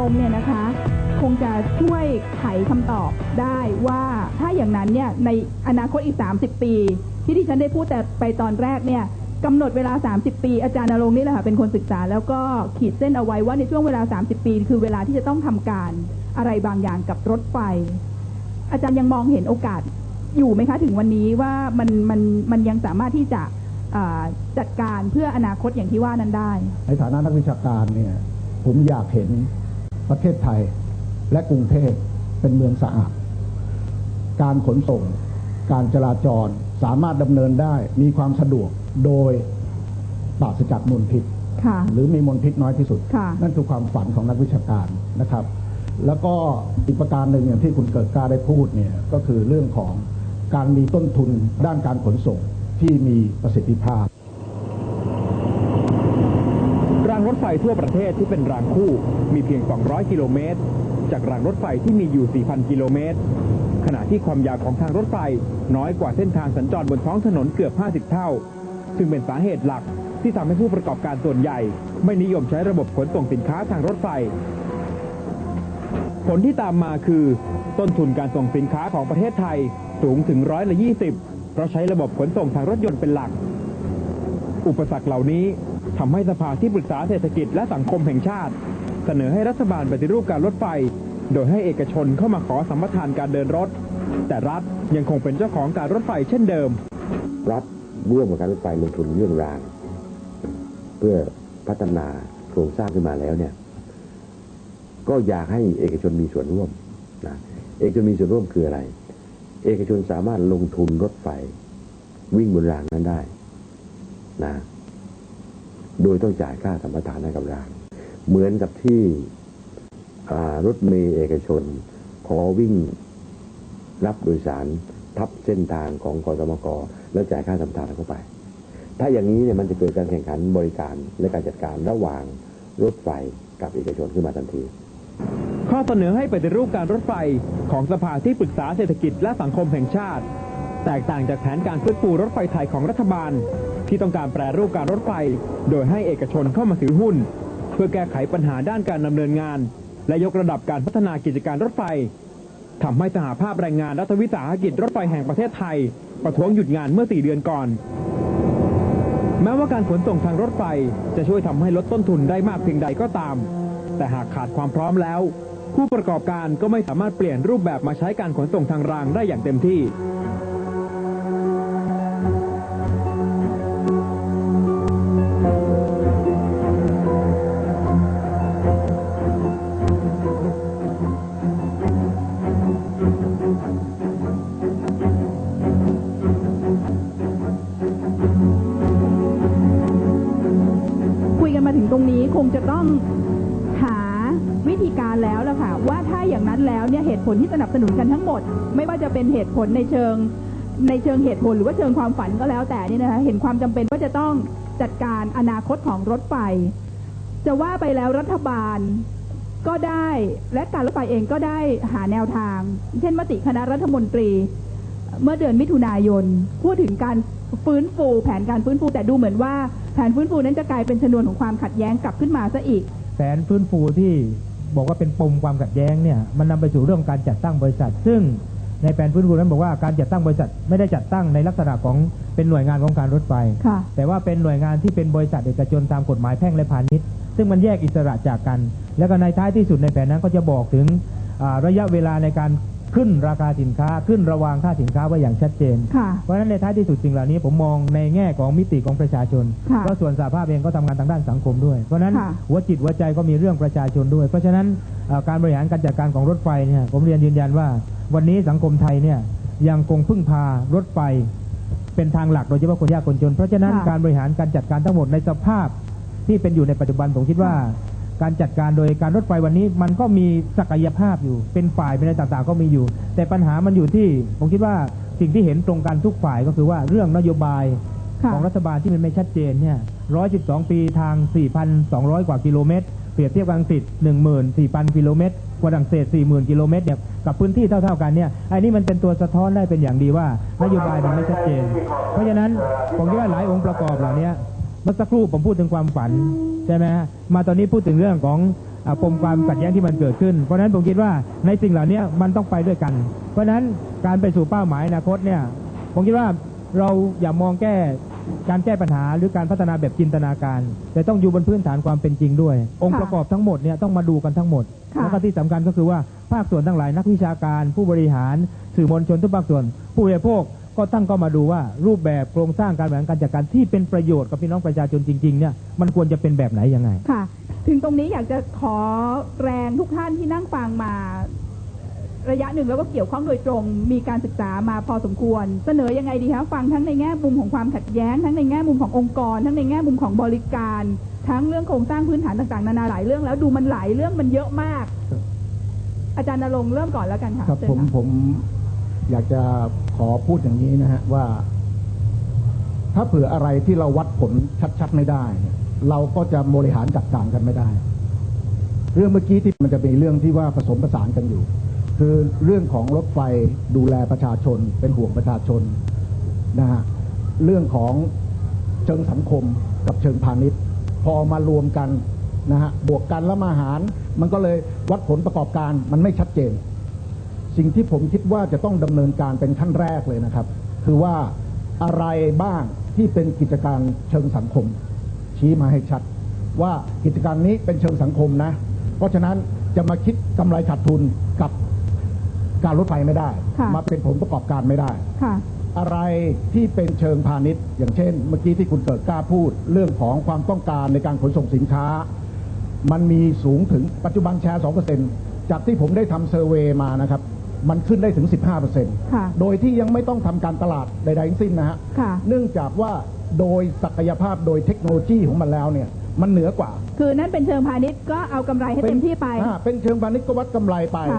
รงค์เนี่ยนะคะ คงจะช่วยไขคำตอบได้ว่าถ้าอย่างนั้นเนี่ยในอนาคตอีก 30 ปี ที่ที่ฉันได้พูดแต่ไปตอนแรกเนี่ยกำหนดเวลา 30 ปี อาจารย์นรงค์นี่แหละค่ะเป็นคนศึกษา แล้วก็ขีดเส้นเอาไว้ว่าในช่วงเวลา 30 ปี คือเวลาที่จะต้องทำการอะไรบางอย่างกับรถไฟ อาจารย์ยังมองเห็นโอกาสอยู่ไหมคะถึงวันนี้ว่ามันมันมันยังสามารถที่จะจัดการเพื่ออนาคตอย่างที่ว่านั้นได้ ในฐานะนักวิชาการเนี่ยผมอยากเห็น ประเทศไทยและกรุงเทพเป็นเมืองสะอาด การขนส่ง การจราจรสามารถดำเนินได้มีความสะดวกโดยปราศจากมลพิษค่ะหรือมีมลพิษน้อยที่สุดค่ะนั่นคือความฝันของนักวิชาการนะครับ แล้วก็อีกประการหนึ่งอย่างที่คุณเกิดกล้าได้พูดเนี่ยก็คือเรื่องของการมีต้นทุนด้านการขนส่งที่มีประสิทธิภาพ รางรถ ไฟทั่วประเทศที่เป็นรางคู่มีเพียง 200 กิโลเมตร จากรางรถไฟที่มีอยู่ 4,000 กิโลเมตร ขณะที่ความยาวของทางรถไฟน้อยกว่าเส้นทางสัญจรบนท้องถนนเกือบ 50 เท่า ซึ่งเป็นสาเหตุหลักที่ทำให้ผู้ประกอบการส่วนใหญ่ ไม่นิยมใช้ระบบขนส่งสินค้าทางรถไฟ ผลที่ตามมาคือ ต้นทุนการส่งสินค้าของประเทศไทยสูงถึงร้อยละ 20 เพราะใช้ระบบขนส่งทางรถยนต์เป็นหลัก อุปสรรคเหล่านี้ ทำให้สภาที่ปรึกษาเศรษฐกิจและสังคมแห่งชาติ เสนอให้รัฐบาลปฏิรูปการรถไฟ โดยให้เอกชนเข้ามาขอสัมปทานการเดินรถ แต่รัฐยังคงเป็นเจ้าของการรถไฟเช่นเดิม รัฐร่วมกับการรถไฟลงทุนเรื่องราง เพื่อพัฒนาโครงสร้างขึ้นมาแล้วเนี่ย ก็อยากให้เอกชนมีส่วนร่วมนะเอกชนมีส่วนร่วมคืออะไร เอกชนสามารถลงทุนรถไฟ วิ่งบนรางนั้นได้นะ โดยต้องจ่ายค่าสัมปทานให้กับราง เหมือนกับที่รถเมล์เอกชน ขอวิ่งรับโดยสารทับเส้นทางของกสมกแล้วจ่ายค่าสัมปทานเข้าไป ถ้าอย่างนี้เนี่ยมันจะเกิดการแข่งขันบริการและการจัดการระหว่างรถไฟกับเอกชนขึ้นมาทันทีข้อเสนอให้ปฏิรูปการรถไฟของสภาที่ปรึกษาเศรษฐกิจและสังคมแห่งชาติ แตกต่างจากแผนการฟื้นฟูรถไฟไทยของรัฐบาล ที่ต้องการแปรรูปการรถไฟ โดยให้เอกชนเข้ามาถือหุ้น เพื่อแก้ไขปัญหาด้านการดำเนินงาน และยกระดับการพัฒนากิจการรถไฟทำให้สหภาพแรงงานรัฐวิสาหกิจรถไฟแห่งประเทศไทย ประท้วงหยุดงานเมื่อ 4 เดือนก่อน แม้ว่าการขนส่งทางรถไฟจะช่วยทำให้ลดต้นทุนได้มากเพียงใดก็ตาม แต่หากขาดความพร้อมแล้ว ผู้ประกอบการก็ไม่สามารถเปลี่ยนรูปแบบมาใช้การขนส่งทางรางได้อย่างเต็มที่ รงนี้คงจะต้องหาวิธีการแล้วล่ะค่ะว่าถ้าอย่างนั้นแล้วเนี่ยเหตุผลที่สนับสนุนกันทั้งหมด ไม่ว่าจะเป็นเหตุผลในเชิงในเชิงเหตุผลหรือว่าเชิงความฝันก็แล้วแต่นี่นะคะเห็นความจำเป็นว่าจะต้องจัดการอนาคตของรถไฟ จะว่าไปแล้วรัฐบาลก็ได้และการรถไฟเองก็ได้หาแนวทาง เช่นมติคณะรัฐมนตรี เมื่อเดือนมิถุนายน พูดถึงการฟื้นฟูแผนการฟื้นฟูแต่ดูเหมือนว่า ผนฟื้นฟูนั้นจะกลายเป็นชนวนของความขัดแย้งกลับขึ้นมาซะอีก แผนฟื้นฟูที่บอกว่าเป็นปมความขัดแย้งเนี่ยมันนำไปสู่เรื่องการจัดตั้งบริษัท ซึ่งในแผนฟื้นฟูนั้นบอกว่าการจัดตั้งบริษัทไม่ได้จัดตั้งในลักษณะของเป็นหน่วยงานของการรถไฟค่ะแต่ว่าเป็นหน่วยงานที่เป็นบริษัทเอกชนตามกฎหมายแพ่งและพาณิชย์ ซึ่งมันแยกอิสระจากกัน แล้วก็ในท้ายที่สุดในแผนนั้นก็จะบอกถึงอ่าระยะเวลาในการ ขึ้นราคาสินค้าขึ้นระวางค่าสินค้าไว้อย่างชัดเจนค่ะเพราะฉะนั้นในท้ายที่สุดสิ่งเหล่านี้ผมมองในแง่ของมิติของประชาชนค่ะเพราะส่วนสาภาพเองก็ทำงานทางด้านสังคมด้วย เพราะฉะนั้นค่ะหัวจิตหัวใจก็มีเรื่องประชาชนด้วย เพราะฉะนั้นเอ่อการบริหารการจัดการของรถไฟเนี่ยผมเรียนยืนยันว่า วันนี้สังคมไทยเนี่ยยังคงพึ่งพารถไฟเป็นทางหลักโดยเฉพาะคนยากคนจน เพราะฉะนั้นค่ะการบริหารการจัดการทั้งหมดในสภาพที่เป็นอยู่ในปัจจุบันผมคิดว่า การจัดการโดยการรถไฟวันนี้มันก็มีศักยภาพอยู่ เป็นฝ่ายเป็นอะไรต่างๆ ก็มีอยู่ แต่ปัญหามันอยู่ที่ผมคิดว่าสิ่งที่เห็นตรงกันทุกฝ่ายก็คือว่าเรื่องนโยบายค่ะของรัฐบาลที่มันไม่ชัดเจนเนี่ย112 ปีทาง 4,200 กว่ากิโลเมตร เปรียบเทียบกับอังกฤษ14,000 กิโลเมตรฝรั่งเศส40,000 กิโลเมตรเนี่ยกับพื้นที่เท่าๆกันเนี่ยไอ้นี่มันเป็นตัวสะท้อนได้เป็นอย่างดีว่านโยบายมันไม่ชัดเจน เพราะฉะนั้นผมคิดว่าหลายองค์ประกอบเหล่านี้เมื่อสักครู่ผมพูดถึงความฝันใช่ไหมฮะมาตอนนี้พูดถึงเรื่องของอ่าปมความขัดแย้งที่มันเกิดขึ้น เพราะฉะนั้นผมคิดว่าในสิ่งเหล่านี้มันต้องไปด้วยกัน เพราะฉะนั้นการไปสู่เป้าหมายอนาคตเนี่ยผมคิดว่าเราอย่ามองแก้การแก้ปัญหาหรือการพัฒนาแบบจินตนาการ แต่ต้องอยู่บนพื้นฐานความเป็นจริงด้วย องค์ประกอบทั้งหมดเนี่ยต้องมาดูกันทั้งหมดค่ะแล้วก็ที่สำคัญก็คือว่าภาคส่วนทั้งหลายนักวิชาการ ผู้บริหารสื่อมวลชนทุกภาคส่วน ผู้บริโภค ก็ตั้งก็มาดูว่ารูปแบบโครงสร้างการบริหารการจัดการที่เป็นประโยชน์กับพี่น้องประชาชนจริงๆเนี่ยมันควรจะเป็นแบบไหนยังไง ค่ะ ถึงตรงนี้อยากจะขอแรงทุกท่านที่นั่งฟังมาระยะหนึ่งแล้วก็เกี่ยวข้องโดยตรงมีการศึกษามาพอสมควร เสนอยังไงดีคะฟังทั้งในแง่มุมของความขัดแย้ง ทั้งในแง่มุมขององค์กร ทั้งในแง่มุมของบริการ ทั้งเรื่องโครงสร้างพื้นฐานต่างๆนานาหลายเรื่องแล้วดูมันหลายเรื่องมันเยอะมาก อาจารย์นรงค์เริ่มก่อนแล้วกันค่ะครับเชิญผมค่ะผม อยากจะขอพูดอย่างนี้นะฮะว่า ถ้าเผื่ออะไรที่เราวัดผลชัดๆไม่ได้เนี่ยเราก็จะบริหารจัดการกันไม่ได้ เรื่องเมื่อกี้ที่มันจะมีเรื่องที่ว่าผสมผสานกันอยู่ คือเรื่องของรถไฟดูแลประชาชน เป็นห่วงประชาชนนะฮะเรื่องของเชิงสังคมกับเชิงพาณิชย์ พอมารวมกันนะฮะบวกกันแล้วมาหาร มันก็เลยวัดผลประกอบการมันไม่ชัดเจน สิ่งที่ผมคิดว่าจะต้องดำเนินการเป็นขั้นแรกเลยนะครับ คือว่าอะไรบ้างที่เป็นกิจการเชิงสังคม ชี้มาให้ชัด ว่ากิจการนี้เป็นเชิงสังคมนะ เพราะฉะนั้นจะมาคิดกำไรขาดทุนกับการรถไฟไม่ได้ค่ะมาเป็นผลประกอบการไม่ได้ค่ะอะไรที่เป็นเชิงพาณิชย์ อย่างเช่น เมื่อกี้ที่คุณเกิดกล้าพูด เรื่องของความต้องการในการขนส่งสินค้า มันมีสูงถึงปัจจุบันแชร์2%จากที่ผมได้ทำเซอร์เวย์มานะครับ มันขึ้นได้ถึง15%ค่ะโดยที่ยังไม่ต้องทำการตลาดใดๆทั้งสิ้นนะฮะ ค่ะ เนื่องจากว่าโดยศักยภาพโดยเทคโนโลยีของมันแล้วเนี่ย มันเหนือกว่าคือนั่นเป็นเชิงพาณิชย์ก็เอากำไรให้เต็มที่ไป อ่าเป็นเชิงพาณิชย์ก็วัดกำไรไป